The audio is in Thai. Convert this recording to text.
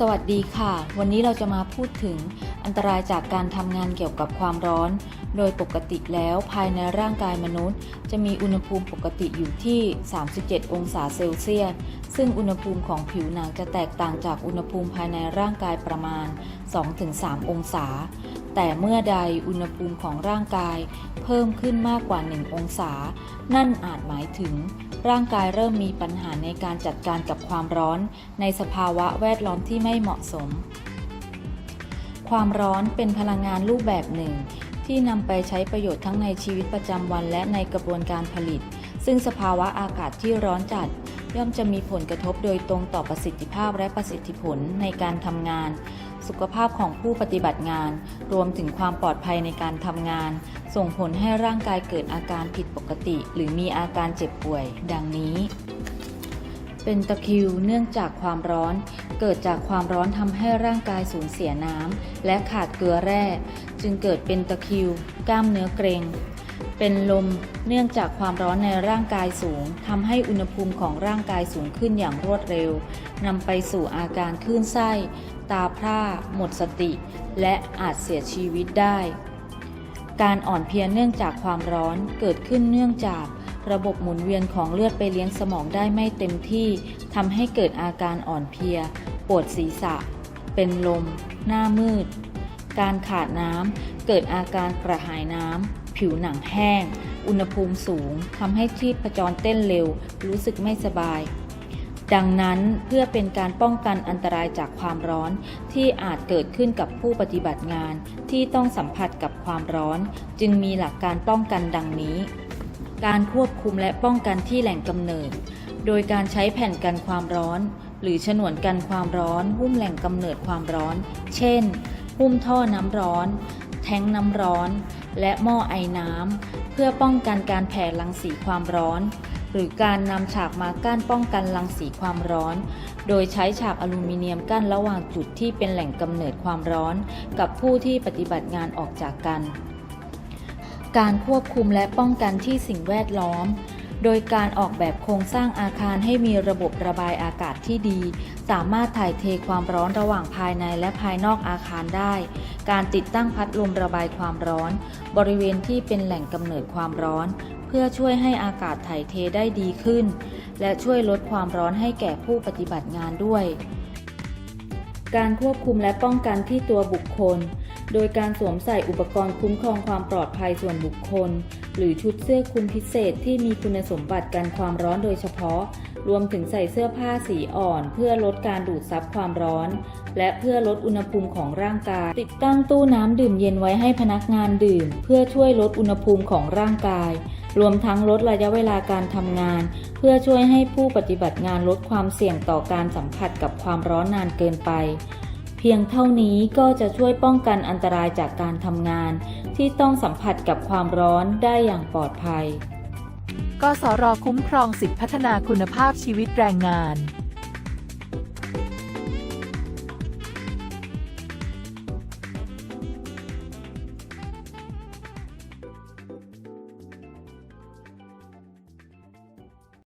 สวัสดีค่ะ วันนี้เราจะมาพูดถึงอันตรายจากการทำงานเกี่ยวกับความร้อน โดยปกติแล้วภายในร่างกายมนุษย์ จะมีอุณหภูมิปกติอยู่ที่ 37 องศาเซลเซียส ซึ่งอุณหภูมิของผิวหนังจะแตกต่างจากอุณหภูมิภายในร่างกายประมาณ 2-3 องศา แต่เมื่อใดอุณหภูมิของร่างกายเพิ่มขึ้นมากกว่า 1 องศา นั่นอาจหมายถึง ร่างกายเริ่มมีปัญหาในการจัดการกับความร้อน ในสภาวะแวดล้อมที่ไม่เหมาะสม ความร้อนเป็นพลังงานรูปแบบหนึ่ง ที่นำไปใช้ประโยชน์ทั้งในชีวิตประจำวันและในกระบวนการผลิต ซึ่งสภาวะอากาศที่ร้อนจัดย่อมจะมีผลกระทบโดยตรงต่อประสิทธิภาพและประสิทธิผลในการทำงาน สุขภาพของผู้ปฏิบัติงาน รวมถึงความปลอดภัยในการทำงาน ส่งผลให้ร่างกายเกิดอาการผิดปกติ หรือมีอาการเจ็บป่วย ดังนี้ เป็นตะคริวเนื่องจากความร้อน เกิดจากความร้อนทำให้ร่างกายสูญเสียน้ำและขาดเกลือแร่ จึงเกิดเป็นตะคริว กล้ามเนื้อเกร็ง เป็นลมเนื่องจากความร้อนในร่างกายสูงทำให้อุณหภูมิของร่างกายสูงขึ้นอย่างรวดเร็วนำไปสู่อาการคลื่นไส้ ตาพร่า หมดสติ และอาจเสียชีวิตได้ การอ่อนเพลียเนื่องจากความร้อนเกิดขึ้นเนื่องจากระบบหมุนเวียนของเลือดไปเลี้ยงสมองได้ไม่เต็มที่ทำให้เกิดอาการอ่อนเพลีย ปวดศีรษะ เป็นลม หน้ามืด การขาดน้ำเกิดอาการกระหายน้ำ ผิวหนังแห้ง อุณหภูมิสูงทำให้ชีพจรเต้นเร็ว รู้สึกไม่สบาย ดังนั้นเพื่อเป็นการป้องกันอันตรายจากความร้อนที่อาจเกิดขึ้นกับผู้ปฏิบัติงานที่ต้องสัมผัสกับความร้อน จึงมีหลักการป้องกันดังนี้ การควบคุมและป้องกันที่แหล่งกำเนิด โดยการใช้แผ่นกันความร้อนหรือฉนวนกันความร้อน หุ้มแหล่งกำเนิดความร้อน เช่น หุ้มท่อน้ำร้อน แท้งน้ำร้อน และหม้อไอน้ำเพื่อป้องกันการแผ่รังสีความร้อน หรือการนำฉากมากั้นป้องกันรังสีความร้อน โดยใช้ฉากอลูมิเนียมกั้นระหว่างจุดที่เป็นแหล่งกำเนิดความร้อน กับผู้ที่ปฏิบัติงานออกจากกัน การควบคุมและป้องกันที่สิ่งแวดล้อม โดยการออกแบบโครงสร้างอาคารให้มีระบบระบายอากาศที่ดี สามารถถ่ายเทความร้อนระหว่างภายในและภายนอกอาคารได้ การติดตั้งพัดลมระบายความร้อน บริเวณที่เป็นแหล่งกำเนิดความร้อน เพื่อช่วยให้อากาศถ่ายเทได้ดีขึ้น และช่วยลดความร้อนให้แก่ผู้ปฏิบัติงานด้วย การควบคุมและป้องกันที่ตัวบุคคล โดยการสวมใส่อุปกรณ์คุ้มครองความปลอดภัยส่วนบุคคล หรือชุดเสื้อคลุมพิเศษที่มีคุณสมบัติกันความร้อนโดยเฉพาะ รวมถึงใส่เสื้อผ้าสีอ่อน เพื่อลดการดูดซับความร้อน และเพื่อลดอุณหภูมิของร่างกาย ติดตั้งตู้น้ำดื่มเย็นไว้ให้พนักงานดื่ม เพื่อช่วยลดอุณหภูมิของร่างกาย รวมทั้งลดระยะเวลาการทำงาน เพื่อช่วยให้ผู้ปฏิบัติงานลดความเสี่ยงต่อการสัมผัสกับความร้อนนานเกินไป พียงเท่านี้ก็จะช่วยป้องกันอันตรายจากการทำงาน ที่ต้องสัมผัสกับความร้อนได้อย่างปลอดภัย กสรคุ้มครองสิทธิพัฒนาคุณภาพชีวิตแรงงาน